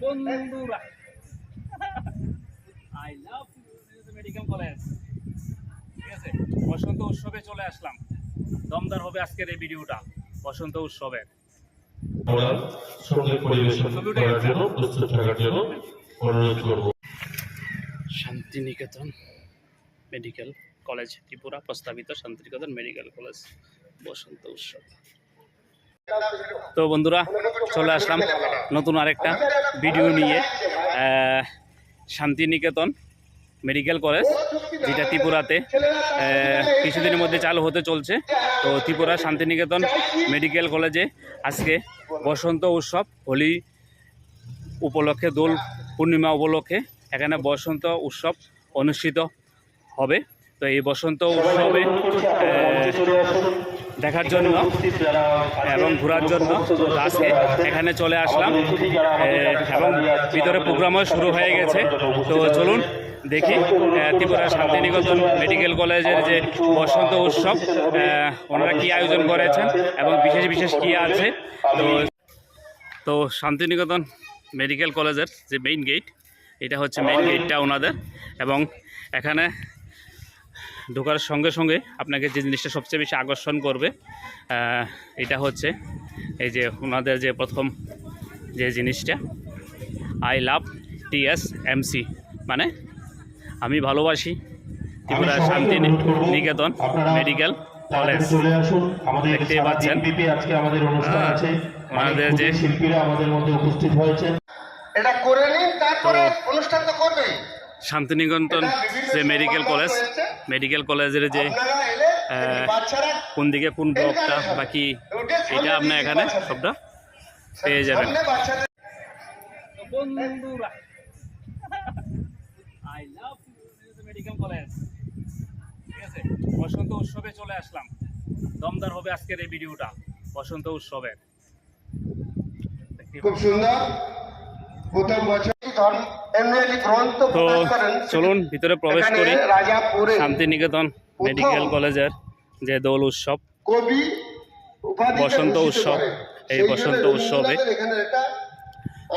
বন্ধুরা। I love medical college ঠিক আছে? বসন্ত উৎসবে চলে আসলাম। দমদার হবে আজকের এই ভিডিওটা বসন্ত উৎসবের আমরা সঙ্গে পরিবেশন করার জন্য প্রস্তুত থাকার জন্য অনুরোধ করব। শান্তিনিকেতন মেডিকেল কলেজ ত্রিপুরা প্রস্তাবিত শান্তিনিকেতন মেডিকেল কলেজ বসন্ত উৎসব। তো বন্ধুরা, চলে আসলাম নতুন আরেকটা ভিডিও নিয়ে। শান্তিনিকেতন মেডিকেল কলেজ, যেটা ত্রিপুরাতে কিছুদিনের মধ্যে চালু হতে চলছে। তো ত্রিপুরা শান্তিনিকেতন মেডিকেল কলেজে আজকে বসন্ত উৎসব, হোলি উপলক্ষে, দোল পূর্ণিমা উপলক্ষে এখানে বসন্ত উৎসব অনুষ্ঠিত হবে। তো এই বসন্ত উৎসবে দেখার জন্য এবং ঘোরার জন্য আজকে এখানে চলে আসলাম। এবং ভিতরে প্রোগ্রামও শুরু হয়ে গেছে। তো চলুন দেখি ত্রিপুরা শান্তিনিকেতন মেডিকেল কলেজের যে বসন্ত উৎসব ওনারা কি আয়োজন করেছেন এবং বিশেষ বিশেষ কি আছে? তো তো শান্তিনিকেতন মেডিকেল কলেজের যে মেইন গেট এটা হচ্ছে মেইন গেটটা ওনাদের। এবং এখানে ঢোকার সঙ্গে সঙ্গে আপনাকে যে জিনিসটা সবচেয়ে বেশি আকর্ষণ করবে এটা হচ্ছে এই যে ওনাদের যে প্রথম যে জিনিসটা আই লাভ টিএস এমসি মানে আমি ভালোবাসি ত্রিপুরা শান্তি নিকেতন মেডিকেল কলেজ। চলে আমাদের দেখতেই পাচ্ছেন। আমাদের অনুষ্ঠান আছে। আমাদের অনেক যে- শিল্পীরা আমাদের মধ্যে উপস্থিত হয়েছেন এটা করে নিন তারপরে অনুষ্ঠান তো করবেই। শান্তিনিকেতন যে মেডিকেল কলেজ মেডিকেল কলেজের যে কোন দিকে কোন ব্লকটা বাকি এটা আপনার এখানে সবটা পেয়ে যাবেন। বন্ধুরা আই লাভ মেডিকেল কলেজ ঠিক আছে বসন্ত উৎসবে চলে আসলাম। দমদার হবে আজকের এই ভিডিওটা বসন্ত উৎসবের খুব সুন্দর। তো চলুন ভিতরে প্রবেশ করি। শান্তিনিকেতন মেডিকেল কলেজের যে দোল উৎসব কবি বসন্ত উৎসব, এই বসন্ত উৎসবে রবীন্দ্রনাথের এখানে একটা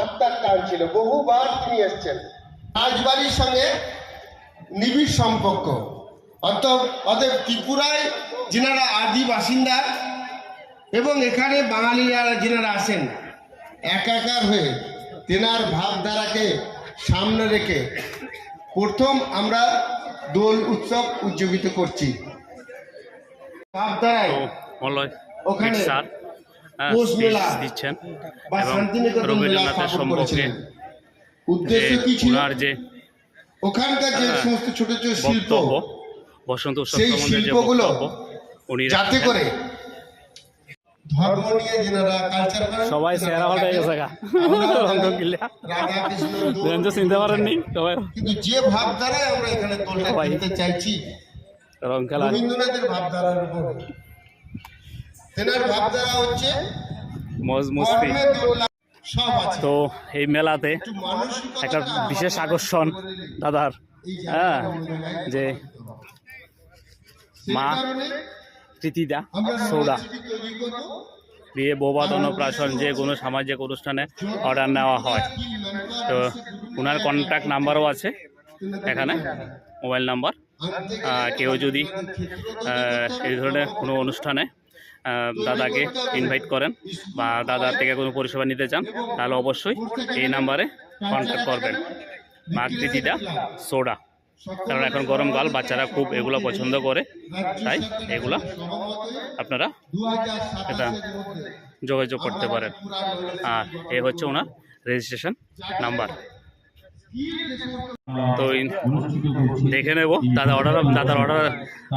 আত্মার টান ছিল। বহুবার তিনি এসছেন। রাজবাড়ির সঙ্গে নিবিড় সম্পর্ক। অতএব ত্রিপুরায় যিনারা আদি বাসিন্দা এবং এখানে বাঙালিরা যিনারা আসেন একাকার হয়ে তেনার ভাবধারাকে সামনে রেখে প্রথম আমরা দোল উৎসব উদযাপিত করছি। ভাবধারায় ওখানে দিচ্ছেন এবং রবীন্দ্রনাথের সম্পর্কে যে উদ্দেশ্য কি ছিল? যে ওখানকার যে সমস্ত ছোট ছোট শিল্প বসন্ত উৎসব সেই সম্বন্ধে যে শিল্পগুলো বক্তব্য উনি যাতে করে ধর্ম নিয়ে যেনারা কালচার করেন সবাই সেরা হয়ে গেছে গা। রাধা কৃষ্ণ দোল, তো চিনতে পারেননি সবাই। কিন্তু যে আমরা এখানে। চাইছি রবীন্দ্রনাথের ভাবধারার উপর। তেনার ভাবধারা হচ্ছে মজ মস্তি। তো এই মেলাতে একটা বিশেষ আকর্ষণ দাদার। হ্যাঁ যে মা প্রীতিদা সৌদা। বিয়ে বোবাদ অন্নপ্রাশন যে কোনো সামাজিক অনুষ্ঠানে অর্ডার নেওয়া হয়। তো ওনার কন্ট্যাক্ট নাম্বারও আছে এখানে মোবাইল নাম্বার কেউ যদি এই ধরনের কোনো অনুষ্ঠানে দাদাকে ইনভাইট করেন বা দাদার থেকে কোনো পরিষেবা নিতে চান, তাহলে অবশ্যই এই নাম্বারে কন্ট্যাক্ট করবেন। মাকৃতিটা সোডা। কারণ এখন গরমকাল বাচ্চারা খুব এগুলো পছন্দ করে, তাই এগুলা আপনারা এটা যোগাযোগ করতে পারেন। আর এ হচ্ছে ওনার রেজিস্ট্রেশন নাম্বার তো দেখে নেব, দাদা অর্ডার দাদার অর্ডার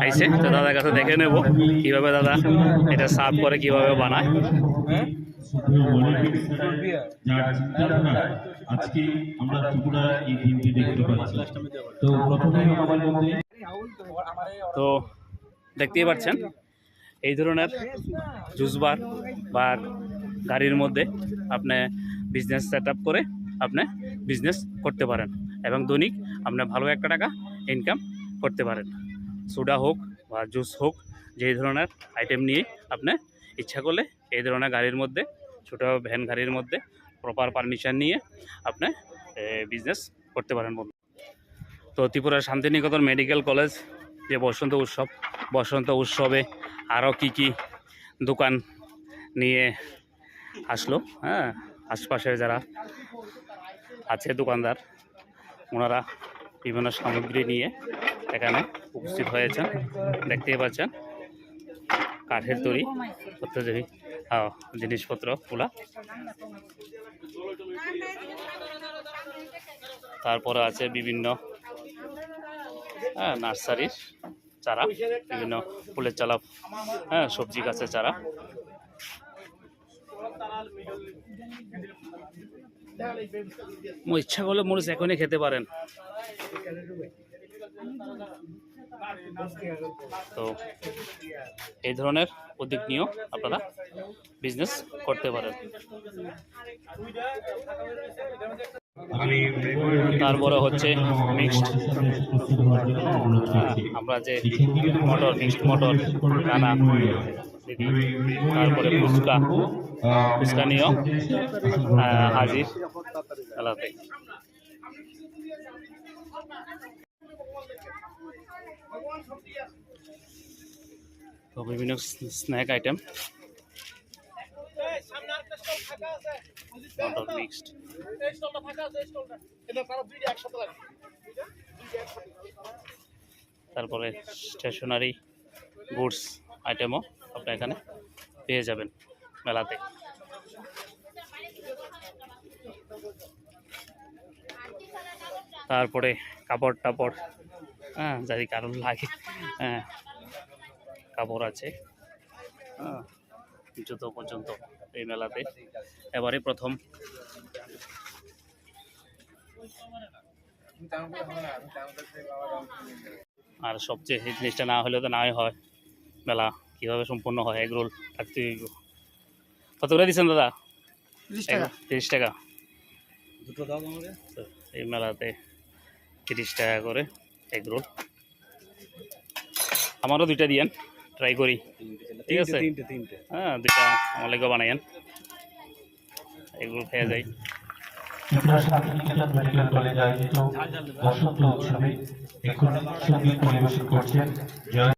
আইছে, তো দাদার কাছে দেখে নেব, কীভাবে দাদা এটা সার্ভ করে, কীভাবে বানায়। আজকে আমরা ত্রিপুরা এই দিনটি দেখতে পাচ্ছি। তো প্রথমে আমাদের মধ্যে তো দেখতেই পাচ্ছেন এই ধরনের জুস বার বা গাড়ির মধ্যে আপনি বিজনেস সেট আপ করে আপনি বিজনেস করতে পারেন এবং দৈনিক আপনি ভালো একটা টাকা ইনকাম করতে পারেন। সোডা হোক বা জুস হোক যেই ধরনের আইটেম নিয়ে আপনি ইচ্ছা করলে এই ধরনের গাড়ির মধ্যে, ছোটো ভ্যান গাড়ির মধ্যে প্রপার পারমিশন নিয়ে আপনি বিজনেস করতে পারেন বন্ধু। তো ত্রিপুরার শান্তিনিকেতন মেডিকেল কলেজ যে বসন্ত উৎসব, বসন্ত উৎসবে আরও কি কি দোকান নিয়ে আসলো হ্যাঁ আশপাশের যারা আছে দোকানদার, ওনারা বিভিন্ন সামগ্রী নিয়ে এখানে উপস্থিত হয়েছেন, দেখতেই পাচ্ছেন। কাঠের তৈরি অত্যাধুনিক জিনিসপত্র জিনিসপত্রগুলা তারপরে আছে বিভিন্ন হ্যাঁ নার্সারির চারা, বিভিন্ন ফুলের চারা হ্যাঁ সবজি গাছের চারা। ইচ্ছা করলে মরিচ এখনই খেতে পারেন। তো এই ধরনের উদ্যোগ নিয়েও আপনারা বিজনেস করতে পারেন। তারপরে হচ্ছে মিক্সড আমরা যে মটর মিক্সড মটর দিদি তারপরে ফুচকা। ফুচকা নিয়েও হাজির মেলাতে তো বিভিন্ন স্ন্যাক আইটেম তারপরে স্টেশনারি গুডস আইটেমও আপনি এখানে পেয়ে যাবেন মেলাতে। তারপরে কাপড় টাপড় হ্যাঁ যদি কারণ লাগে। হ্যাঁ কাপড় আছে। হ্যাঁ জুতো পর্যন্ত এই মেলাতে। এবারে প্রথম। আর সবচেয়ে এই জিনিসটা না হলেও তো নাই হয়। মেলা কীভাবে সম্পূর্ণ হয় এগ রোল থাকতে। কত করে দিচ্ছেন দাদা? তিরিশ টাকা। দুটো দাও এই মেলাতে তিরিশ টাকা করে। এগ রোল আমারও দুইটা দিয়েন ট্রাই করি। ঠিক আছে? হ্যাঁ দুইটা আমার লেগে বানাইয়েন। এগুলো খেয়ে যাই। ত্রিপুরা শান্তিনিকেতন মেডিকেল কলেজ আয়োজিত বসন্ত উৎসবে এখন সংগীত পরিবেশন করছেন জয়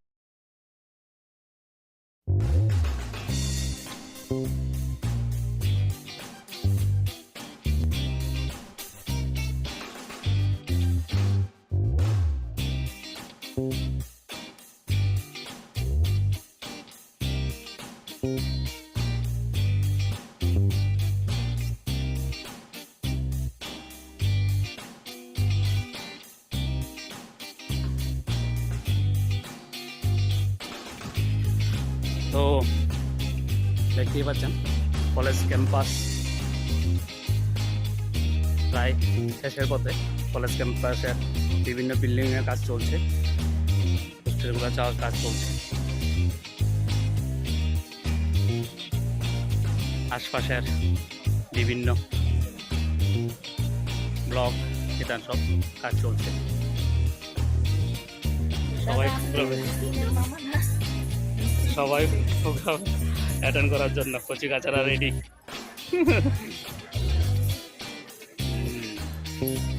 তো দেখতেই পাচ্ছেন কলেজ ক্যাম্পাস প্রায় শেষের পথে কলেজ ক্যাম্পাসের বিভিন্ন বিল্ডিংয়ের কাজ চলছে হোস্টেলগুলো যাওয়ার কাজ চলছে। আশপাশের বিভিন্ন ব্লক এটা সব কাজ চলছে। সবাই সবাই প্রোগ্রাম অ্যাটেন্ড করার জন্য। কচি কাচারা রেডি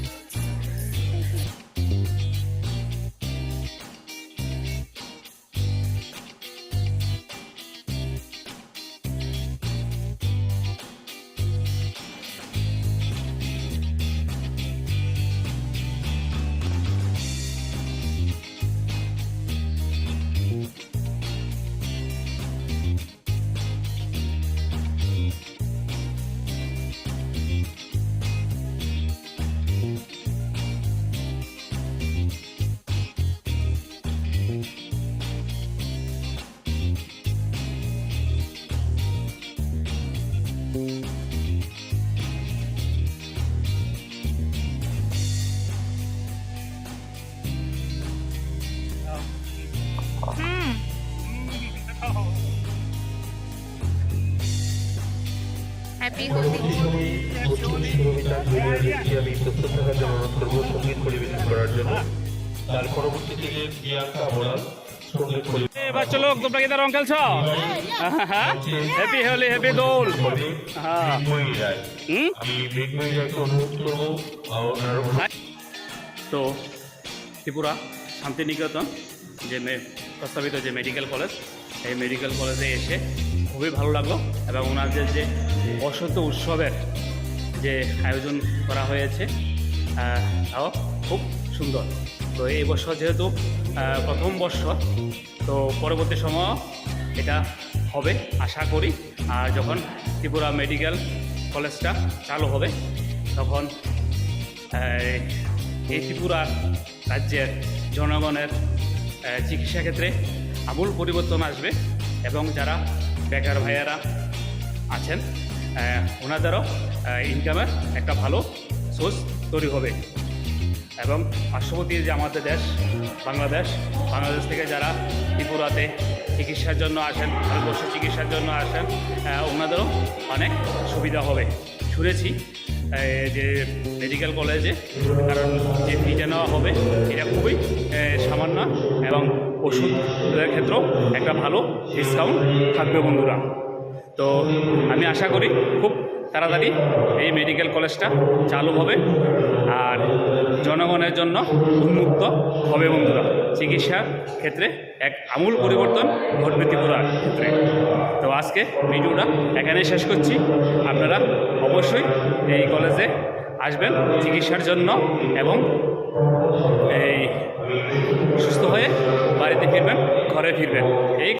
ব্যক্তি আমি প্রস্তুত থাকার জন্য অনুরোধ করব সংগীত পরিবেশন করার জন্য। তার প্রিয়াঙ্কা বাচ্চা লোক তোমরা কি হ্যাপি হোলি হ্যাপি দোল। হ্যাঁ। তো ত্রিপুরা শান্তিনিকেতন যে প্রস্তাবিত যে মেডিকেল কলেজ এই মেডিকেল কলেজে এসে খুবই ভালো লাগল এবং ওনাদের যে বসন্ত উৎসবের যে আয়োজন করা হয়েছে তাও খুব সুন্দর। তো এই বছর যেহেতু প্রথম বর্ষ, তো পরবর্তী সময় এটা হবে, আশা করি। আর যখন ত্রিপুরা মেডিকেল কলেজটা চালু হবে, তখন এই ত্রিপুরা রাজ্যের জনগণের চিকিৎসা ক্ষেত্রে আমূল পরিবর্তন আসবে এবং যারা বেকার ভাইয়ারা আছেন আহ, ওনাদেরও ইনকামের একটা ভালো সোর্স তৈরি হবে। এবং পার্শ্ববর্তী যে আমাদের দেশ বাংলাদেশ বাংলাদেশ থেকে যারা ত্রিপুরাতে চিকিৎসার জন্য আসেন ভারতবর্ষে চিকিৎসার জন্য আসেন ওনাদেরও অনেক সুবিধা হবে। শুনেছি যে মেডিকেল কলেজে কারণ যে ফিটা নেওয়া হবে এটা খুবই সামান্য এবং ওষুধের ক্ষেত্রেও একটা ভালো ডিসকাউন্ট থাকবে বন্ধুরা। তো আমি আশা করি খুব তাড়াতাড়ি এই মেডিকেল কলেজটা চালু হবে আর জনগণের জন্য উন্মুক্ত হবে বন্ধুরা চিকিৎসার ক্ষেত্রে এক আমূল পরিবর্তন ঘটবে ত্রিপুরার ক্ষেত্রে। তো আজকে ভিডিওটা এখানে শেষ করছি। আপনারা অবশ্যই এই কলেজে আসবেন চিকিৎসার জন্য এবং এই সুস্থ হয়ে বাড়িতে ফিরবেন, ঘরে ফিরবেন। এই